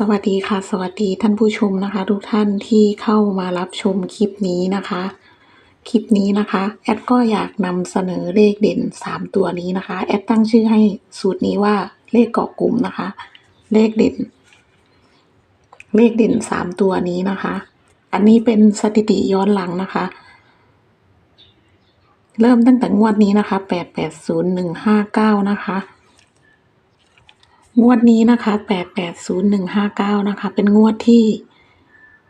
สวัสดีค่ะ สวัสดีท่านผู้ชมนะคะ ทุกท่านที่เข้ามารับชมคลิปนี้นะคะ คลิปนี้นะคะ แอดก็อยากนำเสนอเลขเด่น 3 ตัวนี้นะคะ แอดตั้งชื่อให้สูตรนี้ว่าเลขเกาะกลุ่มนะคะ เลขเด่น เลขเด่น 3 ตัวนี้นะคะ อันนี้เป็นสถิติย้อนหลังนะคะ เริ่มตั้งแต่งวดนี้นะคะ 880159 นะคะ งวดนี้นะคะแปดแปดศูนย์หนึ่งห้าเก้านะคะ เป็นงวดที่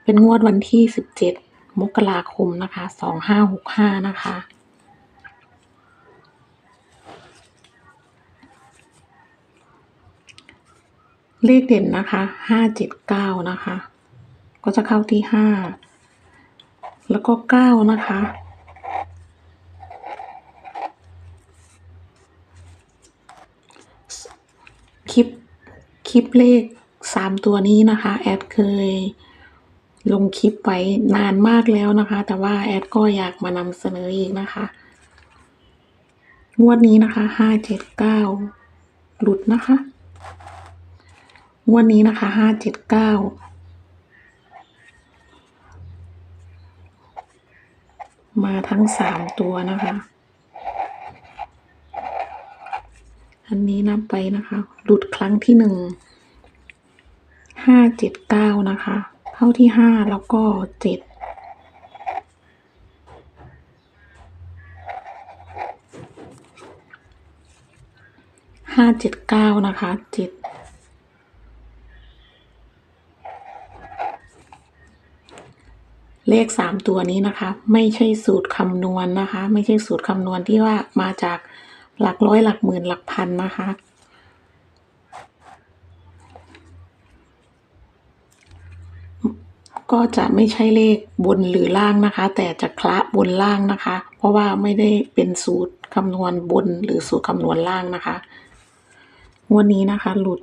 เป็นงวดวันที่สิบเจ็ดมกราคมนะคะสองห้าหกห้านะคะ เลขเด่นนะคะห้าเจ็ดเก้านะคะ ก็จะเข้าที่ห้าแล้วก็เก้านะคะ คลิป คลิปเลขสามตัวนี้นะคะ แอดเคยลงคลิปไว้นานมากแล้วนะคะ แต่ว่าแอดก็อยากมานำเสนออีกนะคะ งวดนี้นะคะห้าเจ็ดเก้าหลุดนะคะ งวดนี้นะคะห้าเจ็ดเก้ามาทั้งสามตัวนะคะ อันนี้นับไปนะคะ หลุดครั้งที่หนึ่ง ห้าเจ็ดเก้านะคะ เข้าที่ห้าแล้วก็เจ็ด ห้าเจ็ดเก้านะคะเจ็ดเลขสามตัวนี้นะคะ ไม่ใช่สูตรคำนวณนะคะ ไม่ใช่สูตรคำนวณที่ว่ามาจาก หลักร้อยหลักหมื่นหลักพันนะคะ ก็จะไม่ใช่เลขบนหรือล่างนะคะ แต่จะคละบนล่างนะคะ เพราะว่าไม่ได้เป็นสูตรคำนวณบนหรือสูตรคำนวณล่างนะคะงวันนี้นะคะ หลุด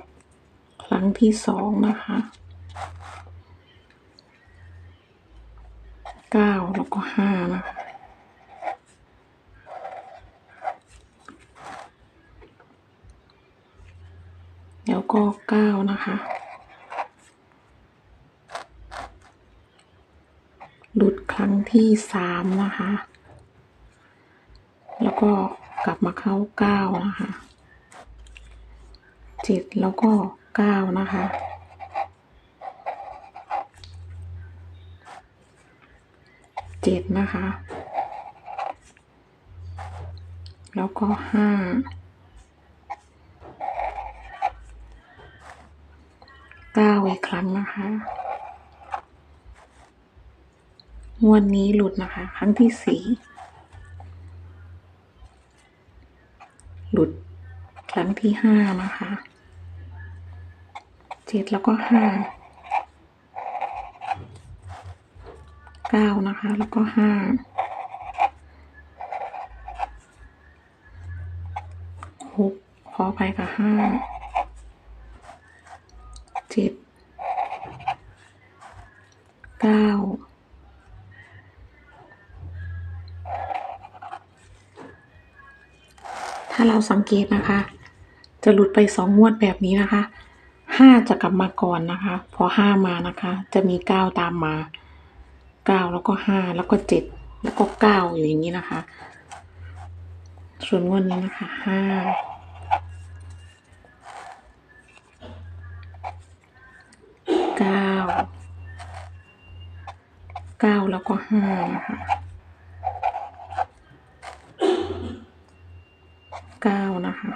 ครั้งที่สองนะคะเก้าแล้วก็ห้านะคะ แล้ว ก็เก้านะคะ หลุดครั้งที่สามนะคะ แล้วก็กลับมาเข้าเก้านะคะเจ็ดแล้วก็เก้านะคะ เจ็ดนะคะ แล้วก็ห้า เก้า อีกครั้งนะคะ งวดนนี้หลุดนะคะ ครั้งที่สี่หลุดครั้งที่ห้านะคะเจ็ดแล้วก็ห้าเก้านะคะ แล้วก็ห้าหกขออภัยค่ะห้าเจ็ด เก้าถ้าเราสังเกตนะคะ จะหลุดไปสองงวดแบบนี้นะคะห้าจะกลับมาก่อนนะคะ พอห้ามานะคะ จะมีเก้าตามมาเก้าแล้วก็ห้าแล้วก็เจ็ดแล้วก็เก้าอยู่อย่างนี้นะคะ ส่วนงวดนี้นะคะห้าเก้า ก้าแล้วก็ห้านะคะเก้านะคะ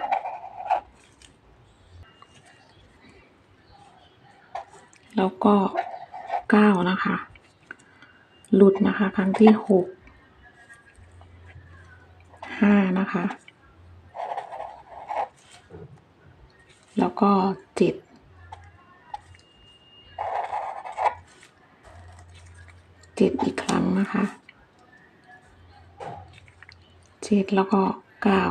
แล้วก็เก้านะคะ หลุดนะคะ ครั้งที่หกห้านะคะ แล้วก็เจ็ด เจ็ดอีกครั้งนะคะเจ็ดแล้วก็เก้า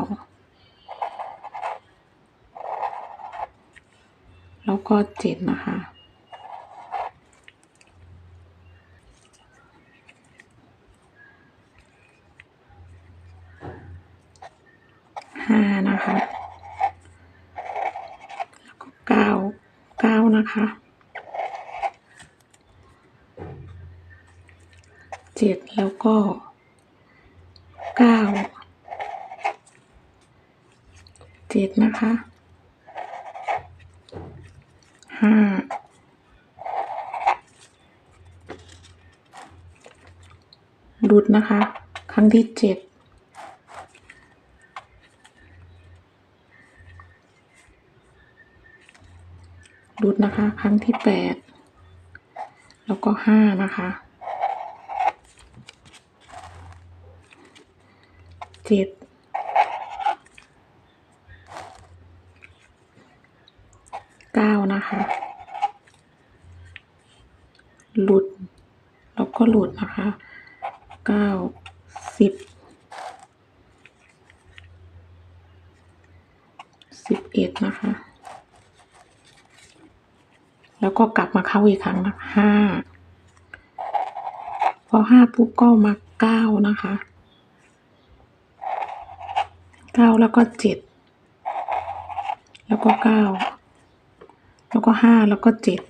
แล้วก็เจ็ดนะคะ ห้านะคะ แล้วก็เก้าเก้านะคะ เจ็ดแล้วก็เก้าเจ็ดนะคะห้าหลุดนะคะ ครั้งที่เจ็ดหลุดนะคะ ครั้งที่แปดแล้วก็ห้านะคะ เจ็ดเก้านะคะ หลุด แล้วก็หลุดนะคะเก้าสิบสิบเอ็ดนะคะ แล้วก็กลับมาเข้าอีกครั้งนะคะห้าพอห้าปุ๊บก็มาเก้านะคะ เก้าแล้วก็เจ็ดแล้วก็เก้าแล้วก็ห้าแล้วก็เจ็ด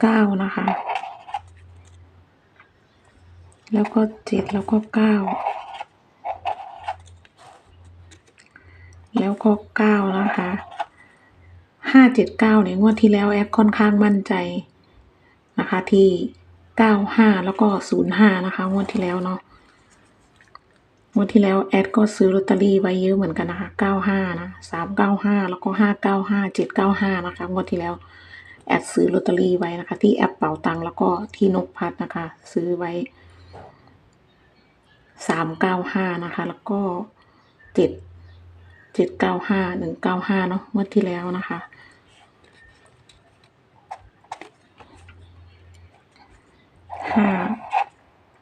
เก้านะคะ แล้วก็เจ็ดแล้วก็เก้าแล้วก็เก้านะคะห้าเจ็ดเก้าเนี่ยงวดที่แล้วแอปค่อนข้างมั่นใจนะคะที่ เก้าห้าแล้วก็ศูนย์ห้านะคะงวดที่แล้วเนาะงวดที่แล้วแอดก็ซื้อลอตเตอรี่ไว้เยอะเหมือนกันนะคะเก้าห้านะสามเก้าห้าแล้วก็ห้าเก้าห้าเจ็ดเก้าห้านะคะงวดที่แล้วแอดซื้อลอตเตอรี่ไว้นะคะ ที่แอปเป๋าตังแล้วก็ที่นกพัดนะคะ ซื้อไว้สามเก้าห้านะคะ แล้วก็เจ็ดเจ็ดเก้าห้าหนึ่งเก้าห้าเนาะงวดที่แล้วนะคะ ห้า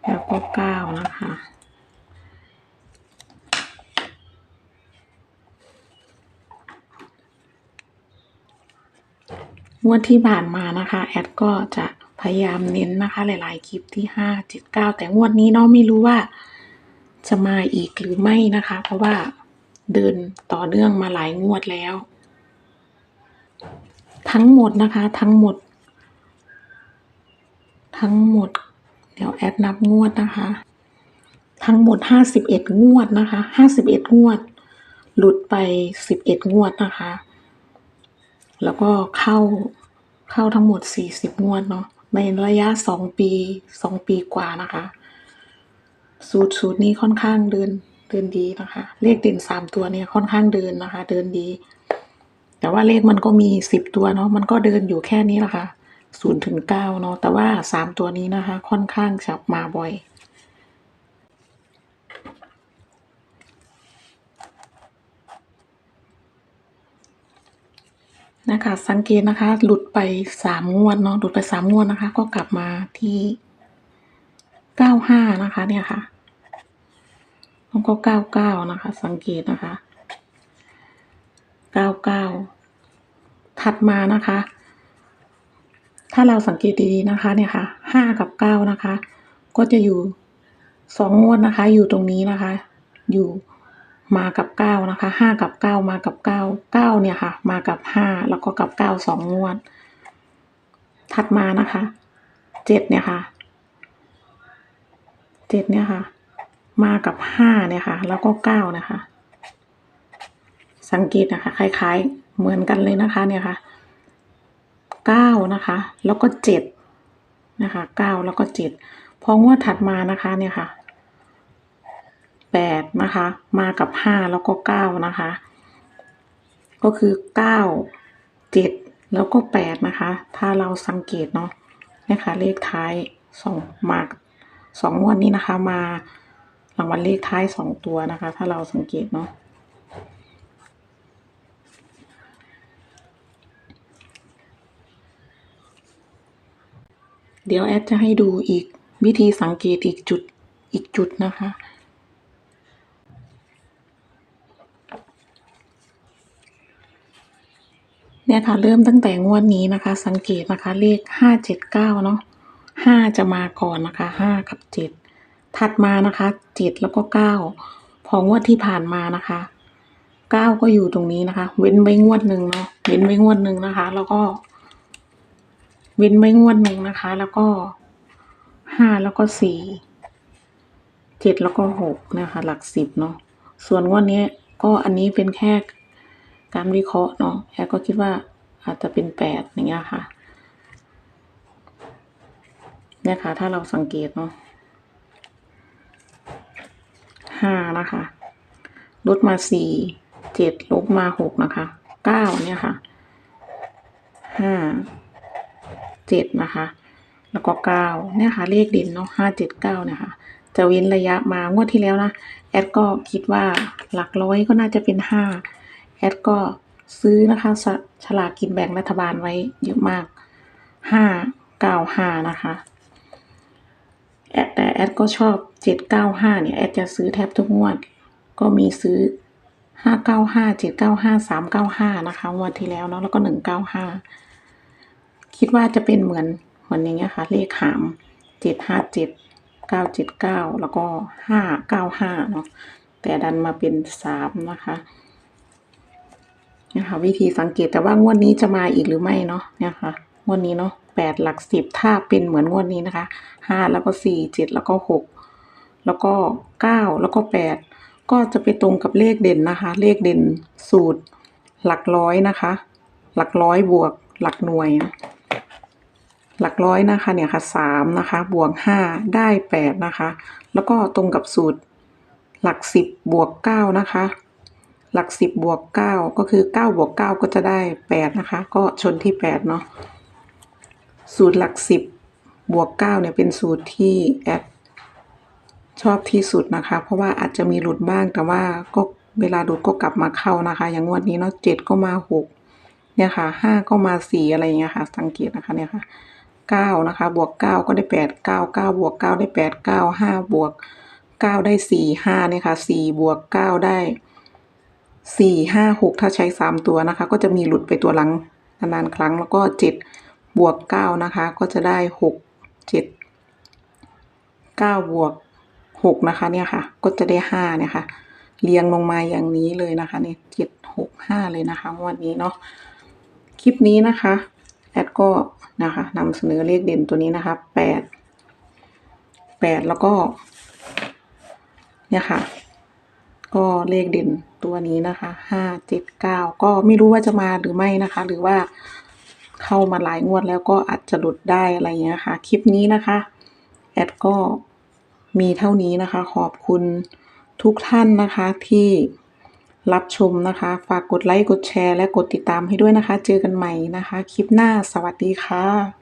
แล้วก็เก้านะคะ งวดที่ผ่านมานะคะ แอดก็จะพยายามเน้นนะคะ หลาย ๆ คลิปที่ห้าเจ็ดเก้าแต่งวดนี้เนาะไม่รู้ว่าจะมาอีกหรือไม่นะคะ เพราะว่าเดินต่อเนื่องมาหลายงวดแล้ว ทั้งหมดนะคะ ทั้งหมด ทั้งหมด เดี๋ยวแอดนับงวดนะคะ ทั้งหมดห้าสิบเอ็ดงวดนะคะห้าสิบเอ็ดงวด หลุดไปสิบเอ็ดงวดนะคะ แล้วก็เข้าเข้าทั้งหมดสี่สิบงวดเนาะในระยะสองปีสองปีกว่านะคะ สูตรสูตรนี้ค่อนข้างเดินเดินดีนะคะ เลขเด่นสามตัวเนี่ยค่อนข้างเดินนะคะ เดินดี แต่ว่าเลขมันก็มีสิบตัวเนาะมันก็เดินอยู่แค่นี้แหละค่ะ ศูนย์ถึงเก้าเนาะแต่ว่าสามตัวนี้นะคะ ค่อนข้างจะมาบ่อยนะคะสังเกตนะคะ หลุดไปสามงวดเนาะหลุดไปสามงวดนะคะ ก็กลับมาที่เก้าห้านะคะเนี่ยค่ะแล้วก็เก้าเก้านะคะ สังเกตนะคะเก้าเก้าถัดมานะคะ ถ้าเราสังเกตดีๆนะคะเนี่ยค่ะห้ากับเก้านะคะ ก็จะอยู่สองงวดนะคะ อยู่ตรงนี้นะคะ อยู่มากับเก้านะคะห้ากับเก้ามากับเก้าเก้าเนี่ยค่ะ มากับห้าแล้วก็กับเก้าสองงวด ถัดมานะคะเจ็ดเนี่ยค่ะเจ็ดเนี่ยค่ะ มากับห้าเนี่ยค่ะ แล้วก็เก้านะคะ สังเกตนะคะ คล้าย ๆ เหมือนกันเลยนะคะ เนี่ยค่ะ เก้านะคะ แล้วก็เจ็ดนะคะเก้าแล้วก็เจ็ดพองวดถัดมานะคะเนี่ยค่ะแปดนะคะ มากับห้าแล้วก็เก้านะคะ ก็คือเก้าเจ็ดแล้วก็แปดนะคะ ถ้าเราสังเกตเนาะเนี่ยค่ะเลขท้ายสองมาสองงวดนี้นะคะ มารางวัลเลขท้ายสองตัวนะคะ ถ้าเราสังเกตเนาะ เดี๋ยวแอดจะให้ดูอีกวิธีสังเกตอีกจุดอีกจุดนะคะ เนี่ยค่ะเริ่มตั้งแต่งวดนี้นะคะ สังเกตนะคะเลขห้าเจ็ดเก้าเนาะห้าจะมาก่อนนะคะห้ากับเจ็ดถัดมานะคะเจ็ดแล้วก็เก้าพองวดที่ผ่านมานะคะเก้าก็อยู่ตรงนี้นะคะ เว้นไว้งวดหนึ่งเนาะเว้นไว้งวดหนึ่งนะคะ แล้วก็ เว้นไว้งวดหนึ่งนะคะ แล้วก็ห้าแล้วก็สี่เจ็ดแล้วก็หกนะคะ หลักสิบเนาะส่วนงวดนี้ก็อันนี้เป็นแค่การวิเคราะห์เนาะแอร์ก็คิดว่าอาจจะเป็นแปดอย่างเงี้ยค่ะเนี่ยค่ะถ้าเราสังเกตเนาะห้านะคะ ลดมาสี่เจ็ดลบมาหกนะคะเก้าเนี่ยค่ะห้า เจ็ดนะคะ แล้วก็เก้าเนี่ยค่ะเลขเด่นเนาะห้าเจ็ดเก้าเนี่ยค่ะ จะเว้นระยะมางวดที่แล้วนะแอดก็คิดว่าหลักร้อยก็น่าจะเป็นห้าแอดก็ซื้อนะคะฉลากกินแบ่งรัฐบาลไว้เยอะมากห้าเก้าห้านะคะแอดแต่แอดก็ชอบเจ็ดเก้าห้าเนี่ยแอดจะซื้อแทบทุกงวด ก็มีซื้อห้าเก้าห้าเจ็ดเก้าห้าสามเก้าห้านะคะงวดที่แล้วเนาะแล้วก็หนึ่งเก้าห้า คิดว่าจะเป็นเหมือนเหมือนอย่างเงี้ยค่ะ เลขหามเจ็ดห้าเจ็ดเก้าเจ็ดเก้าแล้วก็ห้าเก้าห้าเนาะแต่ดันมาเป็นสามนะคะนี่ยค่ะวิธีสังเกตแต่ว่างวดนี้จะมาอีกหรือไม่เนาะเนี่ยค่ะงวดนี้เนาะแปดหลักสิบถ้าเป็นเหมือนงวดนี้นะคะห้าแล้วก็สี่เจ็ดแล้วก็หกแล้วก็เก้าแล้วก็แปดก็จะไปตรงกับเลขเด่นนะคะ เลขเด่นสูตร หลักร้อยนะคะ หลักร้อยบวกหลักหน่วย หลักร้อยนะคะเนี่ยค่ะสามนะคะบวกห้าได้แปดนะคะ แล้วก็ตรงกับสูตรหลักสิบบวกเก้านะคะ หลักสิบบวกเก้าก็คือเก้าบวกเก้าก็จะได้แปดนะคะ ก็ชนที่แปดเนาะสูตรหลักสิบบวกเก้าเนี่ยเป็นสูตรที่แอดชอบที่สุดนะคะ เพราะว่าอาจจะมีหลุดบ้างแต่ว่าก็เวลาหลุดก็กลับมาเข้านะคะ อย่างงวดนี้เนาะเจ็ดก็มาหกเนี่ยค่ะห้าก็มาสี่อะไรอย่างเงี้ยค่ะ สังเกตนะคะเนี่ยค่ะ เก้านะคะ บวกเก้าก็ได้แปดเก้าเก้าบวกเก้าได้แปดเก้าห้าบวกเก้าได้สี่ห้าเนี่ยค่ะสี่บวกเก้าได้สี่ห้าหกถ้าใช้สามตัวนะคะ ก็จะมีหลุดไปตัวหลังนานๆครั้ง แล้วก็เจ็ดบวกเก้านะคะ ก็จะได้หกเจ็ดเก้าบวกหกนะคะ เนี่ยค่ะ ก็จะได้ห้าเนี่ยค่ะ เรียงลงมาอย่างนี้เลยนะคะเนี่ยเจ็ดหกห้าเลยนะคะ วันนี้เนาะ คลิปนี้นะคะ แอดก็นะคะนำเสนอเลขเด่นตัวนี้นะคะแปดแปดแล้วก็ เนี่ยค่ะ ก็เลขเด่นตัวนี้นะคะห้าเจ็ดเก้าก็ไม่รู้ว่าจะมาหรือไม่นะคะ หรือว่าเข้ามาหลายงวดแล้วก็อาจจะหลุดได้อะไรเงี้ยค่ะ คลิปนี้นะคะ แอดก็มีเท่านี้นะคะ ขอบคุณทุกท่านนะคะที่ รับชมนะคะ ฝากกดไลค์ กดแชร์ และกดติดตามให้ด้วยนะคะ เจอกันใหม่นะคะ คลิปหน้า สวัสดีค่ะ